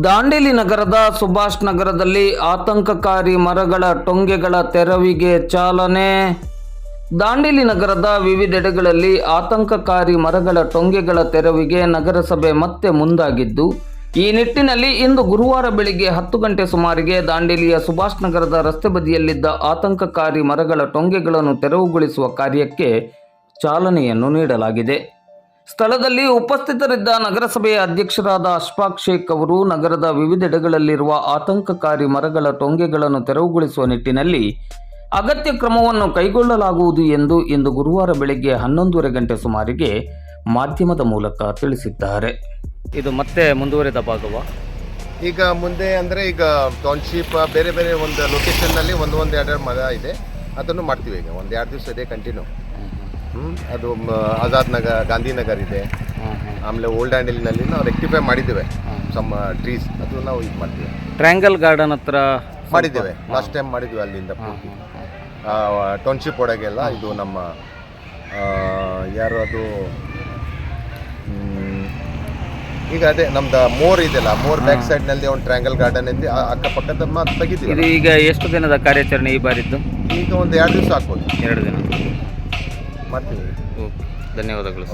ದಾಂಡೇಲಿ ನಗರದ ಸುಭಾಷ್ ನಗರದಲ್ಲಿ ಆತಂಕಕಾರಿ ಮರಗಳ ಟೊಂಗೆಗಳ ತೆರವಿಗೆ ಚಾಲನೆ. ದಾಂಡೇಲಿ ನಗರದ ವಿವಿಧೆಡೆಗಳಲ್ಲಿ ಆತಂಕಕಾರಿ ಮರಗಳ ಟೊಂಗೆಗಳ ತೆರವಿಗೆ ನಗರಸಭೆ ಮತ್ತೆ ಮುಂದಾಗಿದ್ದು, ಈ ನಿಟ್ಟಿನಲ್ಲಿ ಇಂದು ಗುರುವಾರ ಬೆಳಿಗ್ಗೆ ಹತ್ತು ಗಂಟೆ ಸುಮಾರಿಗೆ ದಾಂಡೇಲಿಯ ಸುಭಾಷ್ ನಗರದ ರಸ್ತೆ ಬದಿಯಲ್ಲಿದ್ದ ಆತಂಕಕಾರಿ ಮರಗಳ ಟೊಂಗೆಗಳನ್ನು ತೆರವುಗೊಳಿಸುವ ಕಾರ್ಯಕ್ಕೆ ಚಾಲನೆಯನ್ನು ನೀಡಲಾಗಿದೆ. ಸ್ಥಳದಲ್ಲಿ ಉಪಸ್ಥಿತರಿದ್ದ ನಗರಸಭೆಯ ಅಧ್ಯಕ್ಷರಾದ ಅಶ್ಫಾಕ್ ಶೇಖ್ ಅವರು ನಗರದ ವಿವಿಧೆಡೆಗಳಲ್ಲಿರುವ ಆತಂಕಕಾರಿ ಮರಗಳ ಟೊಂಗೆಗಳನ್ನು ತೆರವುಗೊಳಿಸುವ ನಿಟ್ಟಿನಲ್ಲಿ ಅಗತ್ಯ ಕ್ರಮವನ್ನು ಕೈಗೊಳ್ಳಲಾಗುವುದು ಎಂದು ಇಂದು ಗುರುವಾರ ಬೆಳಗ್ಗೆ ಹನ್ನೊಂದೂವರೆ ಗಂಟೆ ಸುಮಾರಿಗೆ ಮಾಧ್ಯಮದ ಮೂಲಕ ತಿಳಿಸಿದ್ದಾರೆ. ಇದು ಮತ್ತೆ ಮುಂದುವರೆದ ಭಾಗವ? ಈಗ ಮುಂದೆ ಅಂದರೆ ಈಗ ಟೌನ್ಶಿಪ್ ಬೇರೆ ಬೇರೆ ಒಂದು ಲೊಕೇಶನ್ನಲ್ಲಿ ಒಂದು ಒಂದು ಎರಡು ಮರ ಇದೆ. ಅದನ್ನು ಮಾಡ್ತೀವಿ ಈಗ ಒಂದು ಎರಡು ದಿವಸ ಇದೆ ಕಂಟಿನ್ಯೂ ಅದು ಆಜಾದ್ ನಗರ್ ಗಾಂಧಿನಗರ್ ಇದೆ. ಆಮೇಲೆ ಓಲ್ಡ್ ಹ್ಯಾಂಡಲಿನಲ್ಲಿ ನಾವು ರೆಕ್ಟಿಫೈ ಮಾಡಿದ್ದೇವೆ. ಸಮ್ ಟ್ರೀಸ್ ಅದು ನಾವು ಇದು ಮಾಡ್ತೀವಿ. ಟ್ರ್ಯಾಂಗಲ್ ಗಾರ್ಡನ್ ಹತ್ರ ಮಾಡಿದ್ದೇವೆ. ಲಾಸ್ಟ್ ಟೈಮ್ ಮಾಡಿದ್ವಿ ಅಲ್ಲಿಂದ ಟೌನ್ಶಿಪ್ ಒಳಗೆಲ್ಲ ಇದು ನಮ್ಮ ಯಾರು ಅದು ಈಗ ಅದೇ ನಮ್ದು ಮೋರ್ ಇದೆಯಲ್ಲ ಮೋರ್ ಬ್ಯಾಕ್ ಸೈಡ್ನಲ್ಲಿ ಒಂದು ಟ್ರ್ಯಾಂಗಲ್ ಗಾರ್ಡನ್ ಇದೆ ಅಕ್ಕಪಕ್ಕದ ತೆಗಿತೀವಿ ಇದು ಈಗ ಎಷ್ಟು ದಿನದ ಕಾರ್ಯಾಚರಣೆ ಈ ಬಾರಿದ್ದು? ಈಗ ಒಂದು ಎರಡು ದಿವಸ ಆಗ್ಬೋದು. ಎರಡು ದಿನ. ಮಾಡ್ತೀವಿ. ಧನ್ಯವಾದಗಳು.